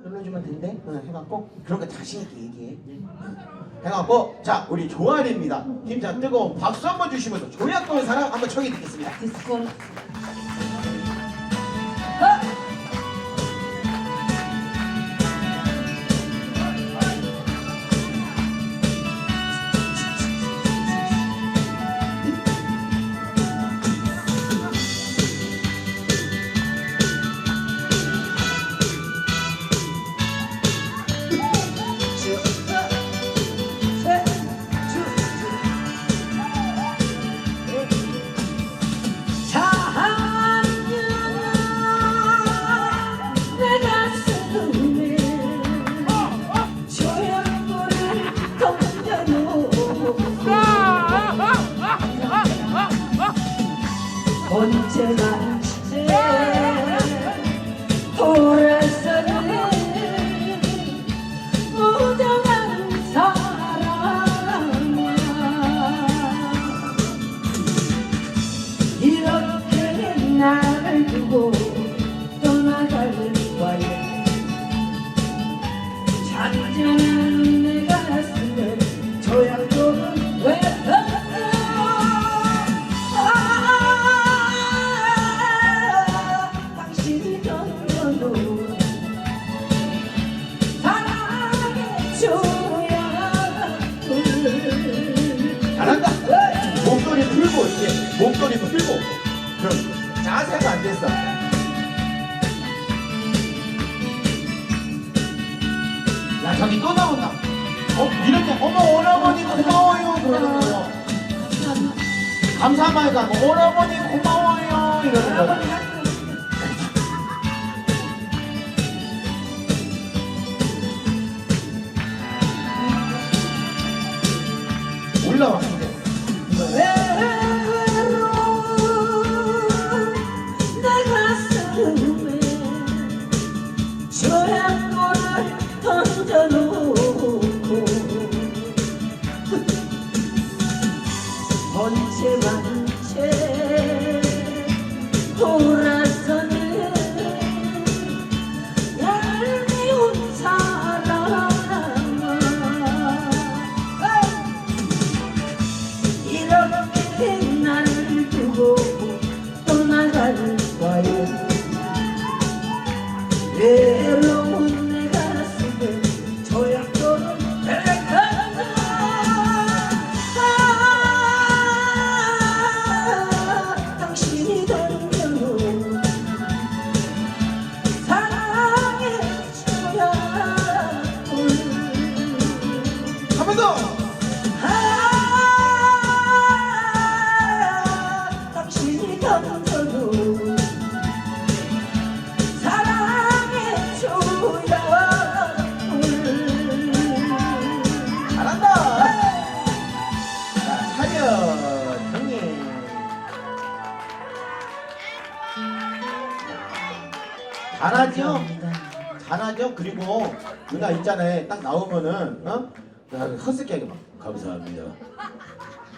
눌러주면 된대. 어, 해갖고 그런 거 자신 있게 얘기해. 어. 해갖고 자 우리 조아리입니다. 팀장 뜨거운 박수 한번 주시면서 조약돌 사랑 한번 청해 듣겠습니다. 디스코 감사합니다. 뭐, 오라버니 고마워요 이러는 거. 올라 있잖아요. 딱 나오면은 어? 나 허스키하게 막 감사합니다.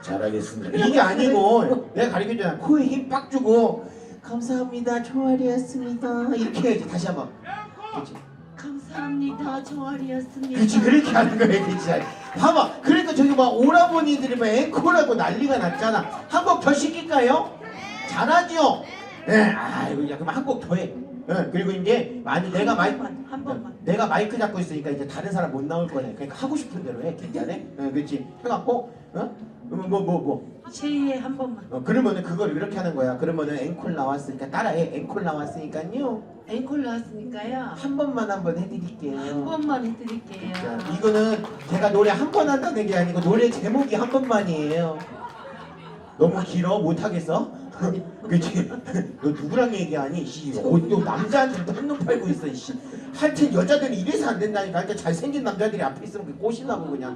잘하겠습니다. 이게 아니고 내가 가르쳐주잖아. 코에 힘 빡 주고 감사합니다. 조아리였습니다. 이렇게 해야지. 다시 한번. 그렇지. 감사합니다 조아리였습니다 그렇지 그렇게 하는 거야 그렇지 봐봐 그러니까 저기 막 오라버니들이 막 앵콜하고 난리가 났잖아 한 곡 더 시킬까요? 잘하죠? 네 아이고 야 그럼 한 곡 더 해 네, 그리고 이제 만약 내가 마이크 번만, 한 번만. 내가 마이크 잡고 있으니까 이제 다른 사람 못 나올 거네 그러니까 하고 싶은 대로 해 괜찮아? 네, 그렇지 해갖고 어? 뭐뭐 뭐, 뭐. 제이의 한 번만 어, 그러면은 그걸 이렇게 하는 거야 그러면은 앵콜 나왔으니까 따라해 앵콜 나왔으니까요 앵콜 나왔으니까요 한 번만 한 번 해드릴게요 한 번만 해드릴게요 자, 이거는 제가 노래 한 번 한다는 게 아니고 노래 제목이 한 번만이에요. 너무 길어 못하겠어? 그치? 너 누구랑 얘기하니? 씨, 어, 또 남자한테 한눈 팔고 있어. 씨. 하여튼 여자들이 이래서 안 된다니까. 그러니까 잘생긴 남자들이 앞에 있으면 그 꼬시나고 그냥.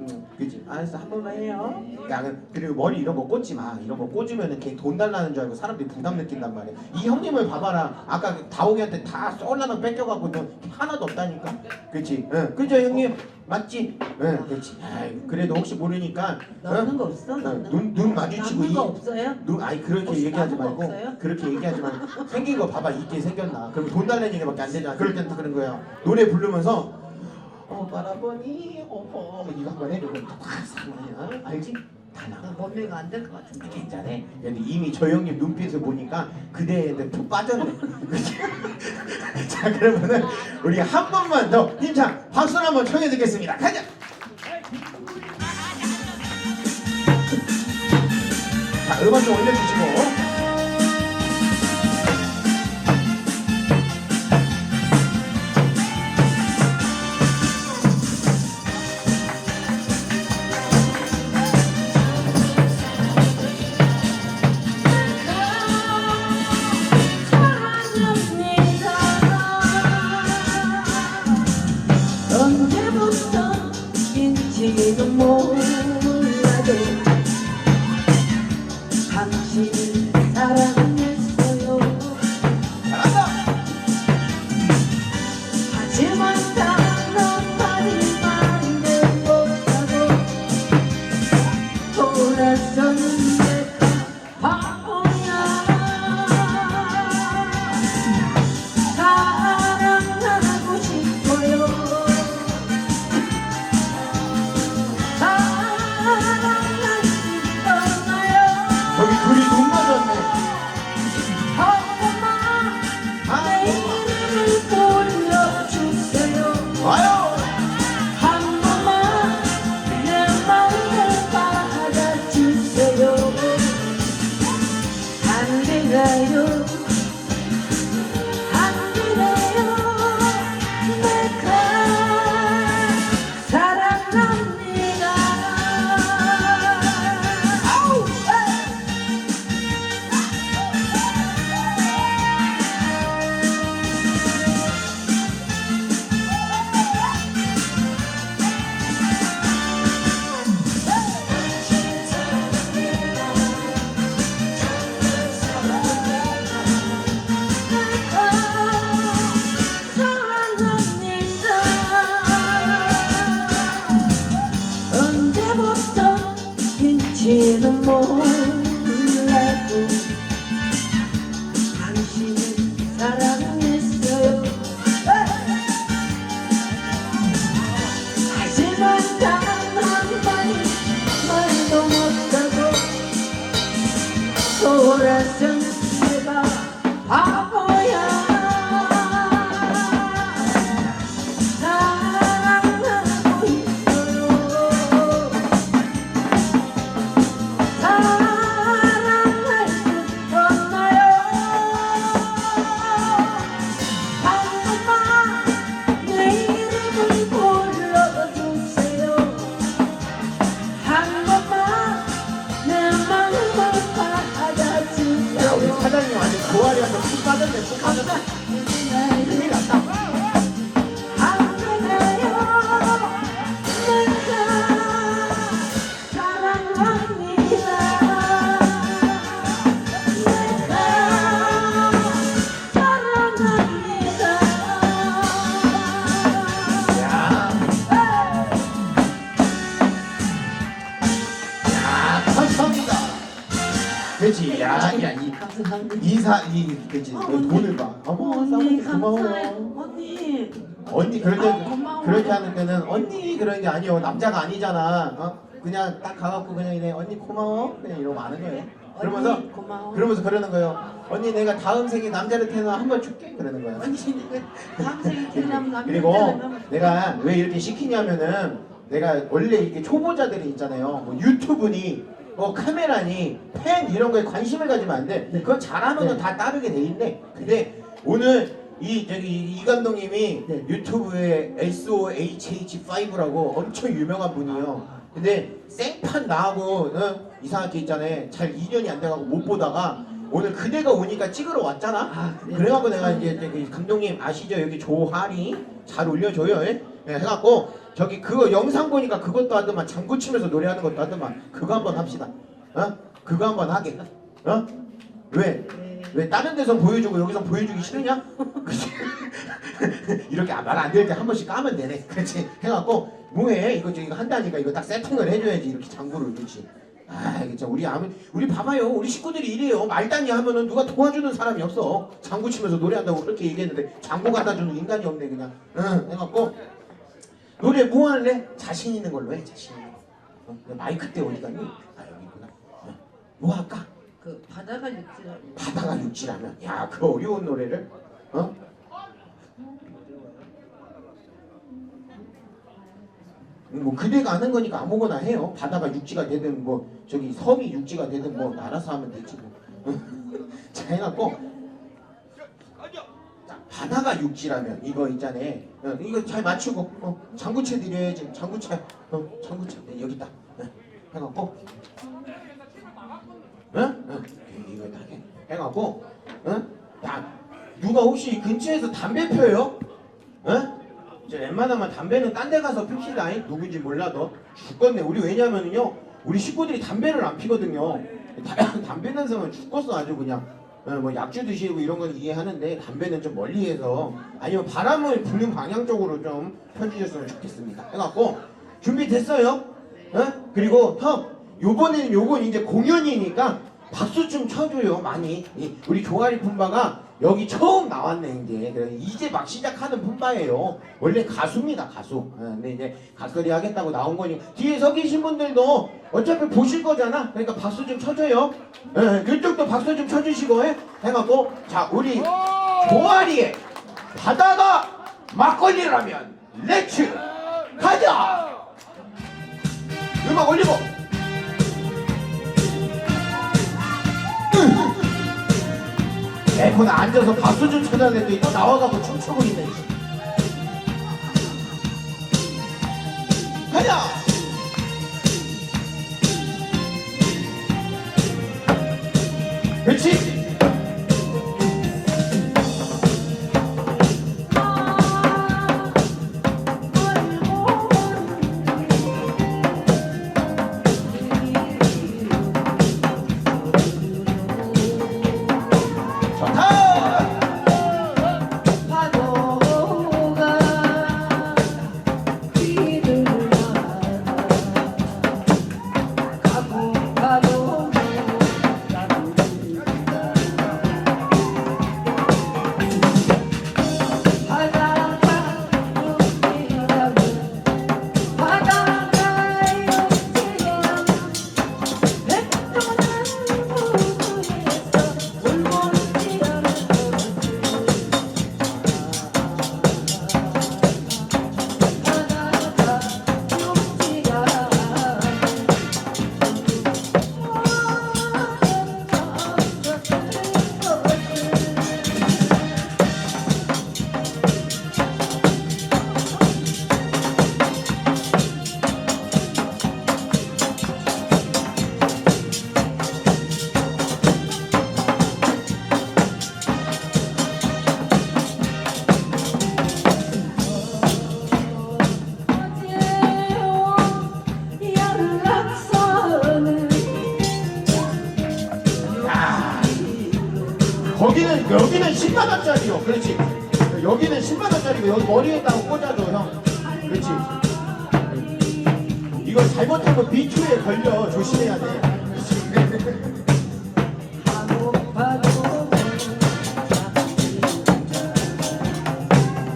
음. 그지? 알았어 한 번만 해요. 야 그- 그리고 머리 이런 거 꽂지 마. 이런 거 꽂으면은 걔돈 달라는 줄 알고 사람들이 부담 느낀단 말이야. 이 형님을 봐봐라. 아까 그 다홍이한테 다 썰라면 뺏겨갖고 너 하나도 없다니까. 그치? 응. 그죠 형님? 맞지? 응. 그렇지. 아이, 그래도 혹시 모르니까 넣는 응? 거 없어? 응, 넣는 눈, 눈 마주치고 남는 이거 없어요? 눈 아니 그렇게 혹시 얘기하지 거 말고 없어요? 그렇게 얘기하지 말고 생긴 거 봐봐 이게 생겼나 그럼 돈 달라는 얘기밖에 안 되잖아 그럴 때는 다 그런 거야 노래 부르면서 어 바라보니 어머 이거 한번 해주고 딱 상관이야 알지? 다 나가 몸매가 안 될 것 같은데. 괜찮아. 근데 이미 저 형님 눈빛을 보니까 그대한테 푹 빠졌네? 자 그러면은 우리 한 번만 더 힘찬 박수를 한번 청해 듣겠습니다. 가자! 자 음악 좀 올려주시고 그치 야야이 감사합니다 이사 이 그치 너 돈을 봐 어머 언니 싸우니 감사해요 고마워. 언니. 언니 그럴 때 아, 고마워. 그렇게 하는 때는 언니 그런 게 아니요. 남자가 아니잖아. 어? 그냥 딱 가갖고 그냥 이래 언니 고마워. 그냥 이러고 마는 거예요. 그러면서 언니 고마워. 그러면서 그러는 거예요 언니 내가 다음 생에 남자를 태어나 한 번 줄게. 그러는 거예요. 언니 내가 다음 생에 태어나면 남자 그리고 태어나면 내가 왜 이렇게 시키냐면은 내가 원래 이렇게 초보자들이 있잖아요. 뭐 유튜브니 뭐 카메라니 펜 이런 거에 관심을 가지면 안 돼. 그건 잘하면은 네. 다 따르게 돼 있네. 근데 오늘 이 저기 이 감독님이 네. 유튜브에 SOHH5라고 엄청 유명한 분이에요. 근데 생판 나하고 어? 이상하게 있잖아요. 잘 인연이 안 돼가고 못 보다가 오늘 그대가 오니까 찍으러 왔잖아. 아? 그래갖고 내가 이제 저기 감독님 아시죠? 여기 조하리 잘 올려줘요. 예? 예, 해갖고 저기 그거 영상 보니까 그것도 하더만 장구 치면서 노래하는 것도 하더만 그거 한번 합시다. 어? 그거 한번 하게. 어? 왜? 왜 다른 데서 보여주고 여기서 보여주기 싫으냐? 그치? 이렇게 말 안 될 때 한 번씩 까면 되네. 그렇지? 해갖고 뭐해? 이거 저기 한다니까 이거 딱 세팅을 해줘야지 이렇게 장구를 그렇지. 아, 참 우리 아무 우리 봐봐요. 우리 식구들이 이래요. 말단이 하면은 누가 도와주는 사람이 없어. 장구 치면서 노래한다고 그렇게 얘기했는데 장구 갖다 주는 인간이 없네 그냥. 응, 해갖고 노래 뭐 할래? 자신 있는 걸로 해. 자신 있는 거. 어? 내 마이크 때 어디 갔니? 아 여기 있구나. 어. 뭐 할까? 그 바다가 육지라고 바다가 육지라면 야 그 어려운 노래를 어? 뭐 그대가 아는 거니까 아무거나 해요 바다가 육지가 되든 뭐 저기 섬이 육지가 되든 뭐 알아서 하면 되지 뭐 자, 해갖고 자, 바다가 육지라면 이거 있잖아 어, 이거 잘 맞추고 어, 장구채 드려야지 장구채 어, 장구채 네, 여기 있다 네, 해갖고 응? 응. 이거 다 해. 해갖고, 응? 야, 누가 혹시 근처에서 담배 펴요? 응? 저 웬만하면 담배는 딴 데 가서 핍시다. 잉? 누구인지 몰라도. 죽겠네. 우리 왜냐면은요, 우리 식구들이 담배를 안 피거든요. 다- 담배 냄새면 죽겠어 아주 그냥. 어, 뭐 약주 드시고 이런 건 이해하는데 담배는 좀 멀리해서 아니면 바람을 부는 방향 쪽으로 좀 펴주셨으면 좋겠습니다. 해갖고 준비됐어요? 어? 그리고 형 요번에는 요건 이제 공연이니까 박수 좀 쳐줘요 많이 이- 우리 종아리 품바가 여기 처음 나왔네 이제. 이제 막 시작하는 품바예요. 원래 가수입니다 가수. 어, 근데 이제 가수리 하겠다고 나온 거니 뒤에 서 계신 분들도 어차피 보실 거잖아. 그러니까 박수 좀 쳐줘요. 예, 그쪽도 박수 좀 쳐주시고 해 해갖고 자 우리 종아리에 바다가 막걸리라면 렛츠 가자! 음악 올리고 에코나 앉아서 박수 좀 쳐달랬더니 또 나와가고 춤추고 있네 가자! 그렇지 그렇지. 이거 잘못하면 B2에 걸려 조심해야 돼.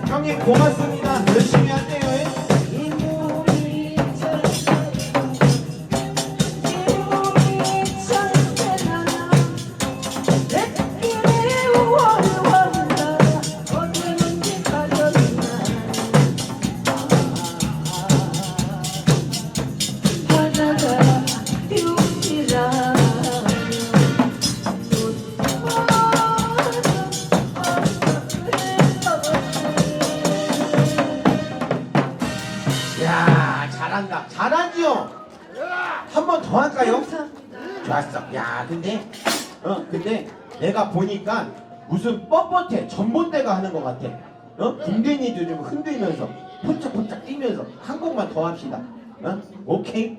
형님 고맙습니다. 열심히 잘한다. 잘하지요. 한 번 더 할까요? 좋았어. 야, 근데 어, 근데 내가 보니까 무슨 뻣뻣해 전봇대가 하는 것 같아. 어? 궁뎅이도 좀 흔들면서 폰짝폰짝 곡만 더 합시다. 어? 오케이.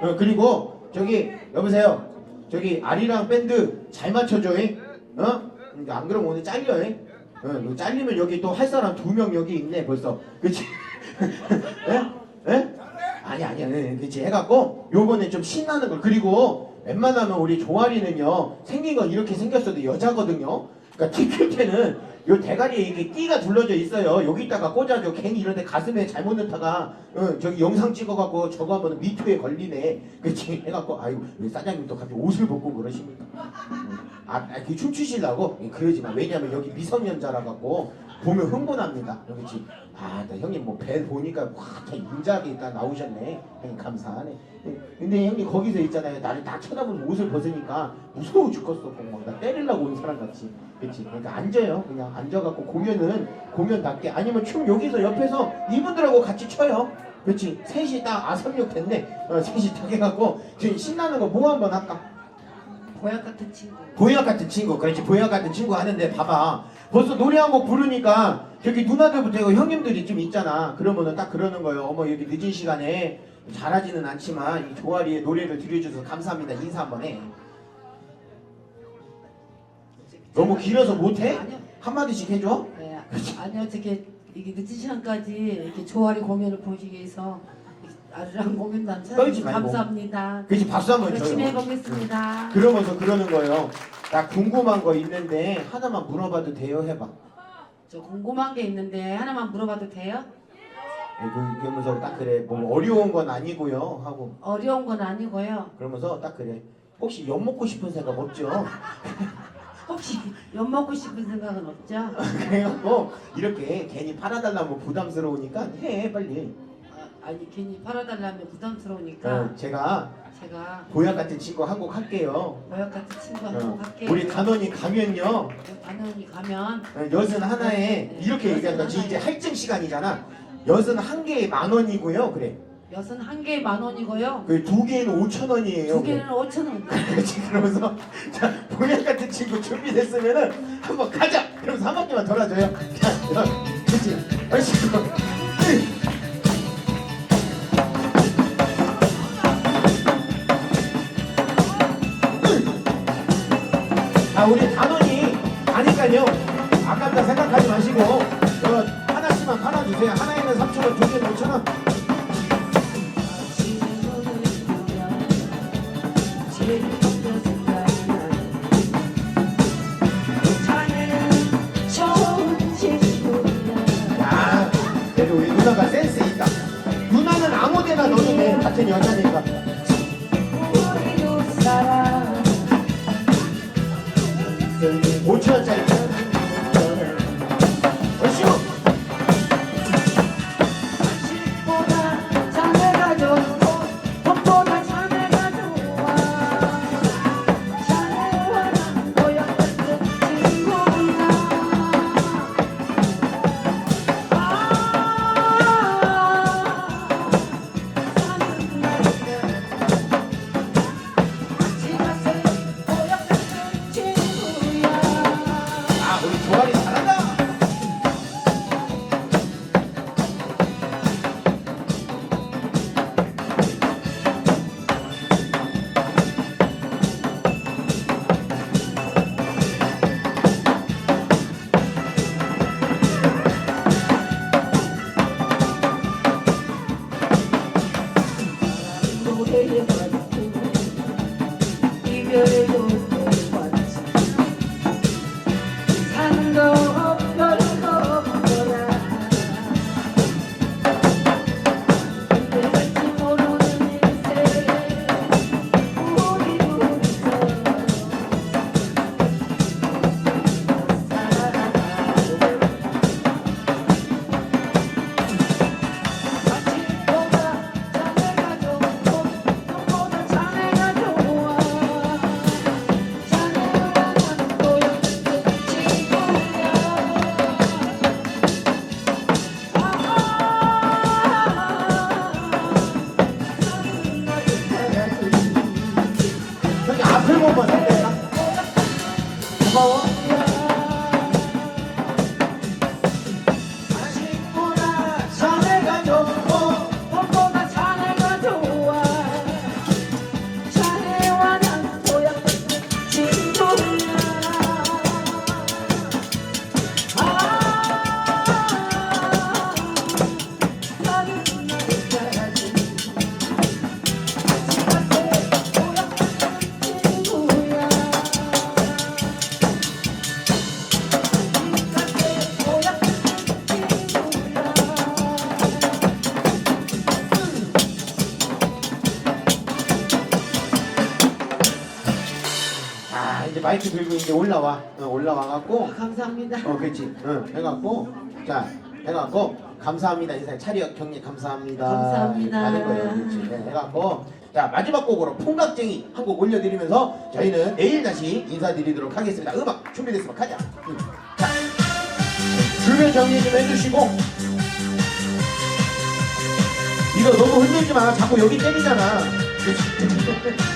어, 그리고 저기 여보세요. 저기 아리랑 밴드 잘 맞춰줘. 잉? 어? 안 그러면 오늘 잘려. 잉? 어, 너 잘리면 여기 또 할 사람 두 명 여기 있네 벌써. 그치? 예? 예? 아니 아니 아니 그치. 해갖고 요번에 좀 신나는 걸. 그리고 웬만하면 우리 종아리는요 생긴 건 이렇게 생겼어도 여자거든요. 그러니까 TQ 때는 요 대가리에 이게 띠가 둘러져 있어요. 여기다가 꽂아줘. 괜히 이런데 가슴에 잘못 넣다가 어, 저기 영상 찍어갖고 저거 하면 미투에 걸리네. 그치. 해갖고 아이고 왜 사장님 또 갑자기 옷을 벗고 그러십니까? 음. 아, 아, 그 춤추시려고? 예, 그러지 마. 왜냐면 여기 미성년자라 갖고 보면 흥분합니다. 여기지. 아, 나 형님 뭐 배 보니까 와다 인자하게 일단 나오셨네. 형님 감사하네. 예, 근데 형님 거기서 있잖아요. 나를 딱 쳐다보면 옷을 벗으니까 무서워 죽겠어. 막나 때리려고 온 사람 같이. 그렇지. 그러니까 앉아요. 그냥 앉아갖고 공연은 공연답게 아니면 춤 여기서 옆에서 이분들하고 같이 춰요. 그렇지. 셋이 딱 아삼육 됐네. 어, 셋이 딱 해갖고 지금 신나는 거 뭐 한번 할까? 보약 같은 친구. 보약 같은 친구, 그렇지. 보약 같은 친구 하는데 봐봐. 벌써 노래 한 곡 부르니까 저기 누나들부터 이거 형님들이 좀 있잖아. 그러면은 딱 그러는 거예요. 어머 여기 늦은 시간에 잘하지는 않지만 이 조아리의 노래를 들려주셔서 감사합니다. 인사 한번 해. 너무 길어서 못해? 아니요. 한마디씩 해줘. 네, 아니요, 어떻게 이게 늦은 시간까지 이렇게 조아리 공연을 보기 위해서 아주랑 공연단 떨지 말고. 감사합니다. 그렇지 박수 한번 열심히 해보겠습니다. 그러면서 그러는 거예요 나 궁금한 거 있는데 하나만 물어봐도 돼요 해봐 저 궁금한 게 있는데 하나만 물어봐도 돼요? 예, 그- 그러면서 딱 그래 뭐 어려운 건 아니고요 하고 어려운 건 아니고요. 그러면서 딱 그래. 혹시 엿 먹고 싶은 생각 없죠? 혹시 엿 먹고 싶은 생각은 없죠? 그래갖고 이렇게 괜히 팔아달라면 부담스러우니까 해 빨리. 아, 아니 괜히 팔아달라면 부담스러우니까 어, 제가 제가 보약 같은 친구 한 곡 할게요. 모약 같은 친구 어, 한번 할게요. 우리 단원이 가면요 단원이 가면 어, 여든 하나에 네, 이렇게 얘기한다. 지금 이제. 할증 시간이잖아. 여든 한 개에 만 원이고요. 그래. 여섯 한 개에 만 원이고요. 그 두 개는 오천 원이에요. 두 개는 오천 원. 그렇지 그러면서 자 보약 같은 친구 준비됐으면은 한번 가자 그러면서 한 바퀴만 돌아줘요 자 어, 그렇지 얼씨구 우리 단원이 가니까요. 아깝다 생각하지 마시고 저 하나씩만 팔아주세요. 하나에 들고 이제 올라와. 어, 올라와 갖고 감사합니다. 어, 그렇지. 응, 해갖고, 자, 해갖고, 감사합니다. 인사해. 차려 경례 감사합니다. 감사합니다. 하는 거예요. 그렇지. 네, 해갖고, 자, 마지막 곡으로 풍각쟁이 한 곡 올려드리면서 저희는 내일 다시 인사드리도록 하겠습니다. 음악 준비됐으면 가자. 응. 자, 주변 정리 좀 해주시고, 이거 너무 흔들지 마. 자꾸 여기 때리잖아. 그렇지.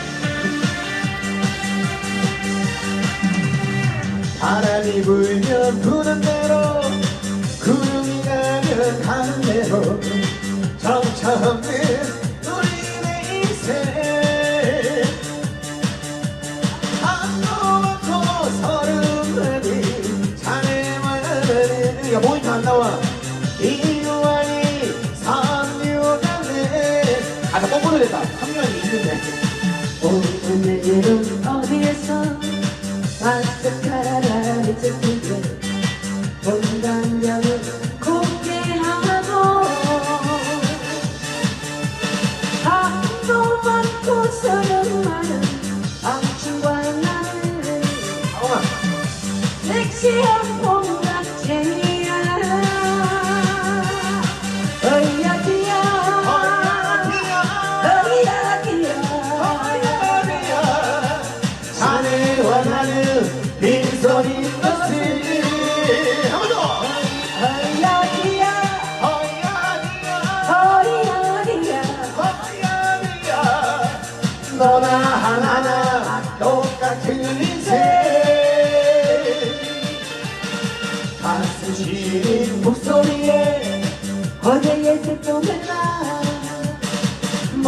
바람이 불면 부는 대로 구름이 가면 가는 대로. 정처 없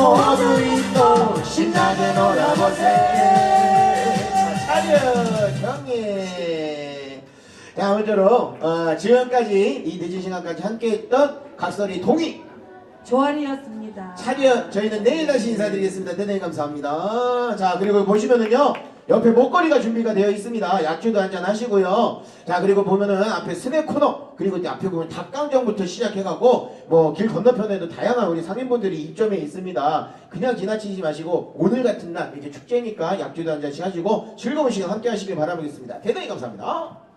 모두 있고 신나게 놀아보세 차려 경례 자 아무쪼록 어, 지금까지 이 늦은 시간까지 함께했던 각설이 동희 조아리였습니다. 차려 저희는 내일 다시 인사드리겠습니다. 대단히 감사합니다. 자 그리고 보시면은요 옆에 목걸이가 준비가 되어 있습니다. 약주도 한잔 하시고요. 자 그리고 보면은 앞에 스낵 코너 그리고 이제 앞에 보면 닭강정부터 시작해가고 뭐 길 건너편에도 다양한 우리 상인분들이 입점해 있습니다. 그냥 지나치지 마시고 오늘 같은 날 이제 축제니까 약주도 한 잔씩 하시고 즐거운 시간 함께 하시길 바라보겠습니다. 대단히 감사합니다